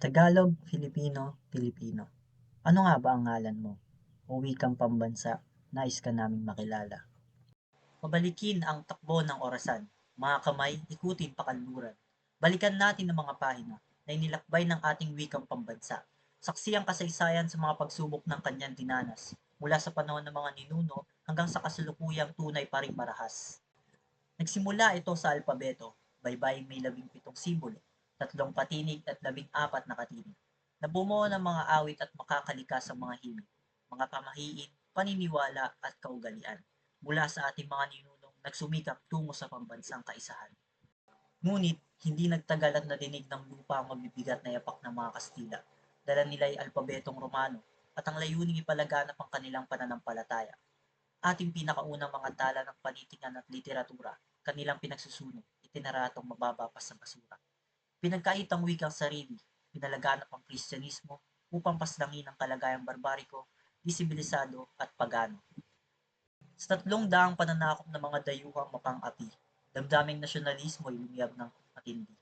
Tagalog, Filipino, Pilipino. Ano nga ba ang ngalan mo? O wikang pambansa, nais ka naming makilala. Pabalikin ang takbo ng orasan. Mga kamay, ikutin pakanluran. Balikan natin ang mga pahina na inilakbay ng ating wikang pambansa. Saksi ang kasaysayan sa mga pagsubok ng kanyang dinanas mula sa panahon ng mga ninuno hanggang sa kasalukuyang tunay pa ring marahas. Nagsimula ito sa alpabeto, baybaying may labing pitong simbolo, tatlong patinig at labing apat na katinig, na ng mga awit at makakalikas sa mga himig, mga pamahiin, paniniwala at kaugalian mula sa ating mga ninunong nagsumikap tungo sa pambansang kaisahan. Ngunit, hindi nagtagal at nadinig ng lupa ang mabibigat na yapak ng mga Kastila. Dala nila ay alpabetong Romano at ang layuning ipalaganap ang kanilang pananampalataya. Ating pinakaunang mga tala ng panitikan at literatura, kanilang pinagsusunog, itinaratong mababa pa sa basura. Pinagkait ang wikang sarili, pinalaganap ang Kristyanismo upang paslangin ang kalagayang barbariko, disibilisado at pagano. Sa tatlong daang pananakop ng mga dayuhang mapang-api, damdaming nasyonalismo ay lumiyab ng matindi.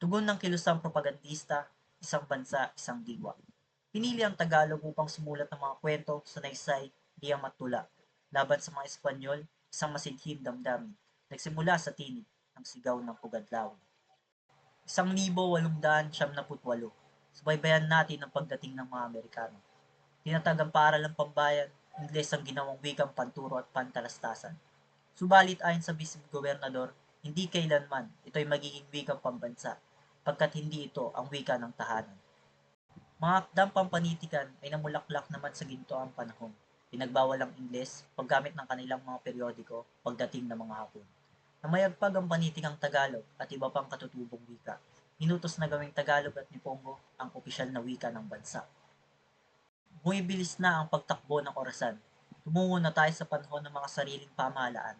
Tugon ng kilusang propagandista, isang bansa, isang diwa. Pinili ang Tagalog upang sumulat ng mga kwento sa naysay, di matula. Laban sa mga Espanyol, isang masidhim damdamin. Nagsimula sa tinig ng sigaw ng pugadlaw. Isang libo walong daan siyam na putwalo. Subaybayan natin ang pagdating ng mga Amerikano. Tinatag ang paaralang pambayan, Ingles ang ginawang wikang panturo at pantalastasan. Subalit ayon sa Bisip Gobernador, hindi kailanman ito'y magiging wikang pambansa, pagkat hindi ito ang wika ng tahanan. Mga akdang pampanitikan ay namulaklak naman sa ginto ang panahon. Pinagbawal ang Ingles paggamit ng kanilang mga periodiko pagdating ng mga hapon. Namayagpag ang panitikang Tagalog at iba pang katutubong wika. Inutos na gawing Tagalog at Nipongo ang opisyal na wika ng bansa. Bumibilis na ang pagtakbo ng orasan. Tumungo na tayo sa panahon ng mga sariling pamahalaan.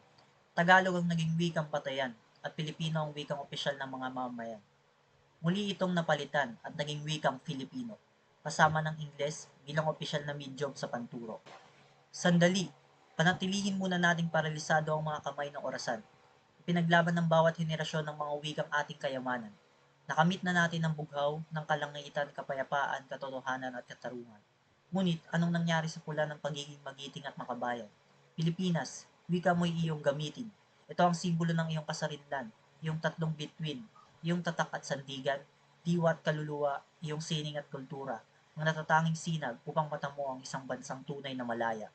Tagalog ang naging wikang patayan at Pilipino ang wikang opisyal ng mga mamamayan. Muli itong napalitan at naging wikang Filipino, kasama ng Ingles bilang opisyal na medium sa panturo. Sandali, panatilihin muna nating paralisado ang mga kamay ng orasan. Pinaglaban ng bawat henerasyon ng mga wikang ating kayamanan. Nakamit na natin ang bughaw ng kalangitan, kapayapaan, katotohanan at katarungan. Ngunit, anong nangyari sa pula ng pagiging magiting at makabayan? Pilipinas, wika mo'y iyong gamitin. Ito ang simbolo ng iyong kasarinlan, iyong tatlong bituin, iyong tatak at sandigan, diwa at kaluluwa, iyong sining at kultura, ang natatanging sinag upang matamo ang isang bansang tunay na malaya.